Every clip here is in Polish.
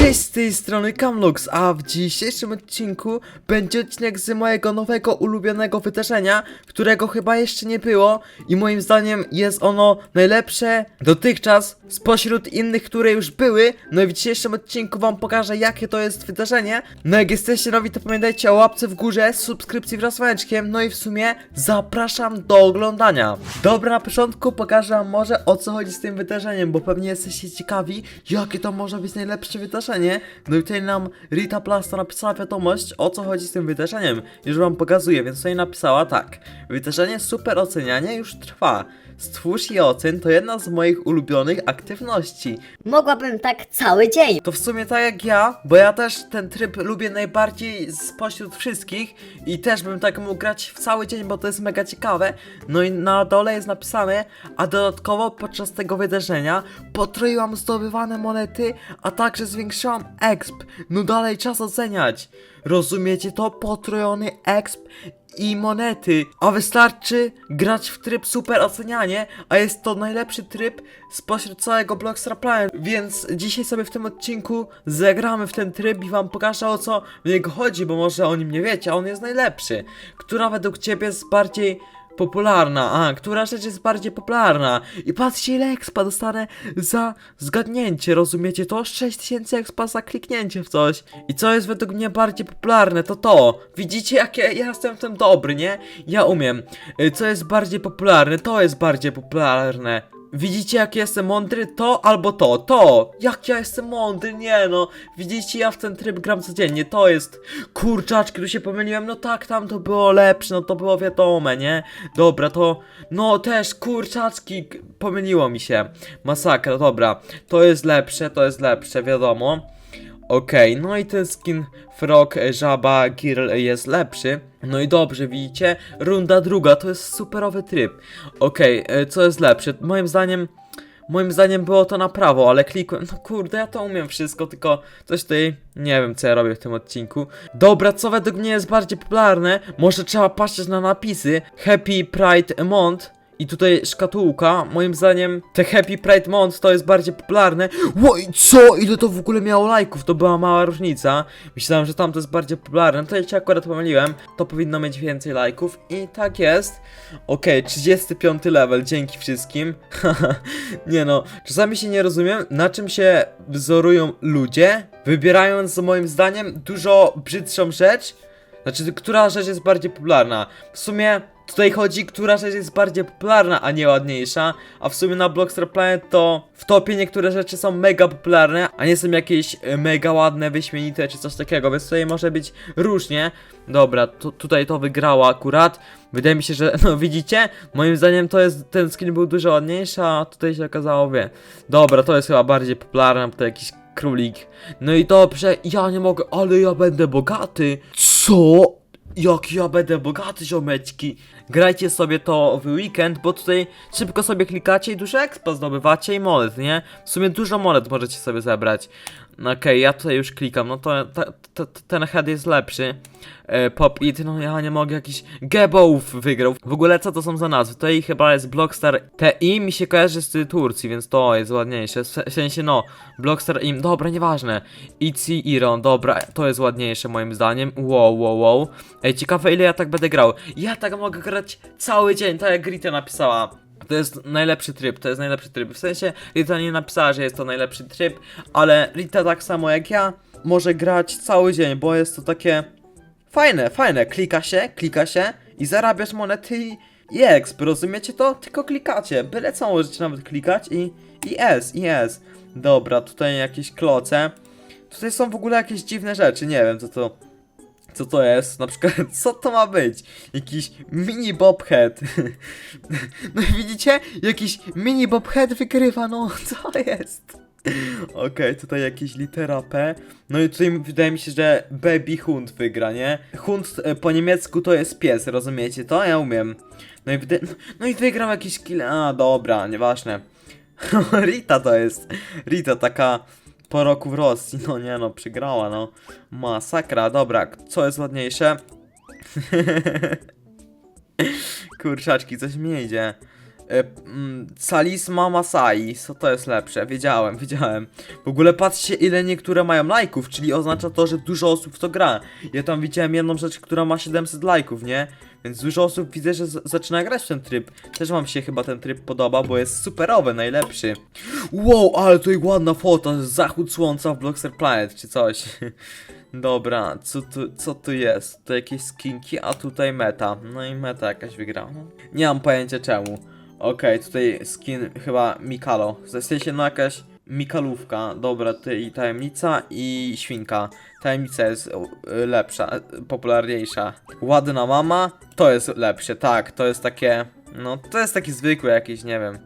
Cześć z tej strony Kamlux, a w dzisiejszym odcinku będzie odcinek z mojego nowego ulubionego wydarzenia, którego chyba jeszcze nie było i moim zdaniem jest ono najlepsze dotychczas spośród innych, które już były. No i w dzisiejszym odcinku wam pokażę jakie to jest wydarzenie. No jak jesteście nowi to pamiętajcie o łapce w górze, subskrypcji wraz z dzwoneczkiem, no i w sumie zapraszam do oglądania. Dobra, na początku pokażę wam może o co chodzi z tym wydarzeniem, bo pewnie jesteście ciekawi jakie to może być najlepsze wydarzenie. No i tutaj nam Rita Plasta napisała wiadomość o co chodzi z tym wydarzeniem. Już wam pokazuję, więc tutaj napisała tak. Wydarzenie super ocenianie już trwa. Stwórz i ocen to jedna z moich ulubionych aktywności. Mogłabym tak cały dzień. To w sumie tak jak ja, bo ja też ten tryb lubię najbardziej spośród wszystkich i też bym tak mógł grać w cały dzień, bo to jest mega ciekawe. No i na dole jest napisane, a dodatkowo podczas tego wydarzenia potroiłam zdobywane monety, a także zwiększyłam exp. No dalej czas oceniać. Rozumiecie to? Potrojony exp i monety, a wystarczy grać w tryb super ocenianie, a jest to najlepszy tryb spośród całego Blockstar Planet, więc dzisiaj sobie w tym odcinku zagramy w ten tryb i wam pokażę o co w niego chodzi, bo może o nim nie wiecie, a on jest najlepszy. Która według ciebie jest bardziej popularna, a która rzecz jest bardziej popularna. I patrzcie ile expa dostanę za zgadnięcie, rozumiecie to? 6000 expa za kliknięcie w coś. I co jest według mnie bardziej popularne to to, widzicie jakie ja jestem w tym dobry, nie? Ja umiem, Y, co jest bardziej popularne, to jest bardziej popularne Widzicie jak jestem mądry? To albo to, to! Jak ja jestem mądry, nie no! Widzicie, ja w ten tryb gram codziennie, to jest... Kurczaczki, tu się pomyliłem, no tak, tam to było lepsze, no to było wiadome, nie? Dobra, to... No też, kurczaczki, pomyliło mi się. Masakra, dobra. To jest lepsze, to jest lepsze, wiadomo. Okej, no i ten skin Frog, e, Żaba, Girl jest lepszy. No i dobrze, widzicie? Runda druga, to jest superowy tryb. Okej, e, co jest lepsze? Moim zdaniem... Moim zdaniem było to na prawo, ale klikłem. No kurde, ja to umiem wszystko, tylko coś tutaj nie wiem, co ja robię w tym odcinku. Dobra, co według mnie jest bardziej popularne? Może trzeba patrzeć na napisy. Happy Pride Month. I tutaj szkatułka, moim zdaniem te Happy Pride Month to jest bardziej popularne. Oj, co? Ile to w ogóle miało lajków? To była mała różnica. Myślałem, że tam to jest bardziej popularne. To ja się akurat pomyliłem. To powinno mieć więcej lajków i tak jest. Okej, 35 level, dzięki wszystkim. nie no, czasami się nie rozumiem, na czym się wzorują ludzie, wybierając moim zdaniem dużo brzydszą rzecz. Znaczy, która rzecz jest bardziej popularna? W sumie tutaj chodzi, która rzecz jest bardziej popularna, a nie ładniejsza. A w sumie na Blockstar Planet to w topie niektóre rzeczy są mega popularne, a nie są jakieś e, mega ładne, wyśmienite czy coś takiego, więc tutaj może być różnie. Dobra, tu, tutaj to wygrało akurat. Wydaje mi się, że, no widzicie? Moim zdaniem to jest, ten skin był dużo ładniejszy, a tutaj się okazało, wie. Dobra, to jest chyba bardziej popularne, to jakiś królik. No i dobrze, ja nie mogę, ale ja będę bogaty. Co? Jak ja będę bogaty, ziomeczki. Grajcie sobie to w weekend, bo tutaj szybko sobie klikacie i dużo expa zdobywacie i monet, nie? W sumie dużo monet możecie sobie zebrać. No Okej, ja tutaj już klikam, no to, to, to, ten head jest lepszy. E, Pop It, no ja nie mogę, jakiś Geboów wygrał. W ogóle co to są za nazwy? Tutaj chyba jest Blockstar TI, mi się kojarzy z Turcji, więc to jest ładniejsze. W se- w sensie no, Blockstar Im, dobra, nieważne. Itzy Iron, dobra, to jest ładniejsze moim zdaniem. Wow, wow, wow. Ej, ciekawe ile ja tak będę grał. Ja tak mogę grać cały dzień, tak jak Rita napisała. To jest najlepszy tryb, to jest najlepszy tryb. W sensie Rita nie napisała, że jest to najlepszy tryb, ale Rita tak samo jak ja może grać cały dzień, bo jest to takie fajne, fajne. Klika się, klika się i zarabiasz monety i, exp, rozumiecie to? Tylko klikacie, byle co możecie nawet klikać i, i S, i S. Dobra, tutaj jakieś kloce. Tutaj są w ogóle jakieś dziwne rzeczy, nie wiem co to... Co to jest? Na przykład, co to ma być? Jakiś mini bobhead. No i widzicie? Jakiś mini bobhead wygrywa, no co jest? Okej, tutaj jakieś litera P. No i tutaj wydaje mi się, że Baby Hund wygra, nie? Hund e, po niemiecku to jest pies, rozumiecie to? Ja umiem. No i, no i wygrał jakiś kill. A, dobra, nieważne. Rita to jest. Rita taka po roku w Rosji. No nie no, przegrała, no. Masakra, dobra, co jest ładniejsze? Kurczaczki, coś mi idzie. E, mm, Salisma Masai, co to jest lepsze? Wiedziałem, wiedziałem. W ogóle patrzcie ile niektóre mają lajków, czyli oznacza to, że dużo osób w to gra. Ja tam widziałem jedną rzecz, która ma 700 lajków, nie? Więc dużo osób widzę, że zaczyna grać w ten tryb. Też wam się chyba ten tryb podoba, bo jest superowy, najlepszy. Wow, ale tutaj ładna foto, zachód słońca w Blockster Planet, czy coś. Dobra, co tu, co tu jest? To jakieś skinki, a tutaj meta. No i meta jakaś wygrała. Nie mam pojęcia czemu. Okej, tutaj skin chyba Mikalo. W sensie no jakaś Mikalówka. Dobra, tutaj tajemnica i świnka. Tajemnica jest y, lepsza, popularniejsza. Ładna mama, to jest lepsze, tak, to jest takie, no to jest taki zwykły jakiś, nie wiem.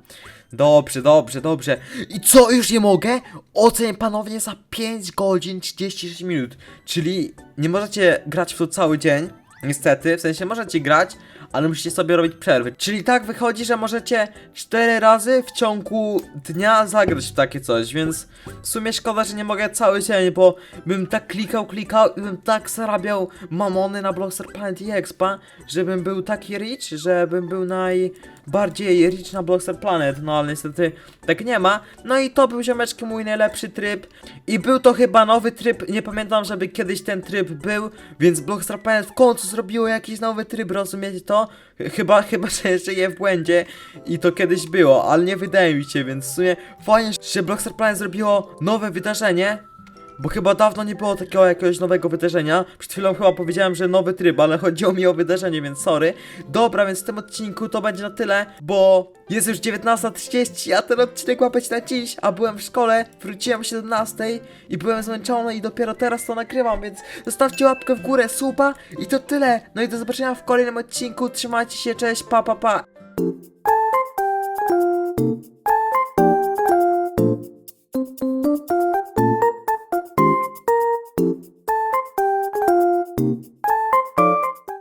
Dobrze, dobrze, dobrze. I co, już nie mogę? Oceń panowie za 5 godzin 36 minut. Czyli nie możecie grać w to cały dzień, niestety, w sensie możecie grać, ale musicie sobie robić przerwy. Czyli tak wychodzi, że możecie 4 razy w ciągu dnia zagrać w takie coś, więc w sumie szkoda, że nie mogę cały dzień, bo bym tak klikał, klikał i bym tak zarabiał mamony na Blockster Planet i Expa, żebym był taki rich, żebym był najbardziej rich na Blockster Planet, no ale niestety tak nie ma. No i to był ziomeczki mój najlepszy tryb i był to chyba nowy tryb, nie pamiętam, żeby kiedyś ten tryb był, więc Blockstar Planet w końcu zrobiło jakiś nowy tryb, rozumiecie to? Ch- Chyba, chyba, że jeszcze je w błędzie i to kiedyś było, ale nie wydaje mi się, więc w sumie fajnie, że Blockstar Planet zrobiło nowe wydarzenie, bo chyba dawno nie było takiego jakiegoś nowego wydarzenia. Przed chwilą chyba powiedziałem, że nowy tryb, ale chodziło mi o wydarzenie, więc sorry. Dobra, więc w tym odcinku to będzie na tyle, bo jest już 19.30, a ten odcinek ma być na dziś, a byłem w szkole, wróciłem o 17.00 i byłem zmęczony i dopiero teraz to nagrywam, więc zostawcie łapkę w górę, suba i to tyle. No i do zobaczenia w kolejnym odcinku, trzymajcie się, cześć, pa pa pa.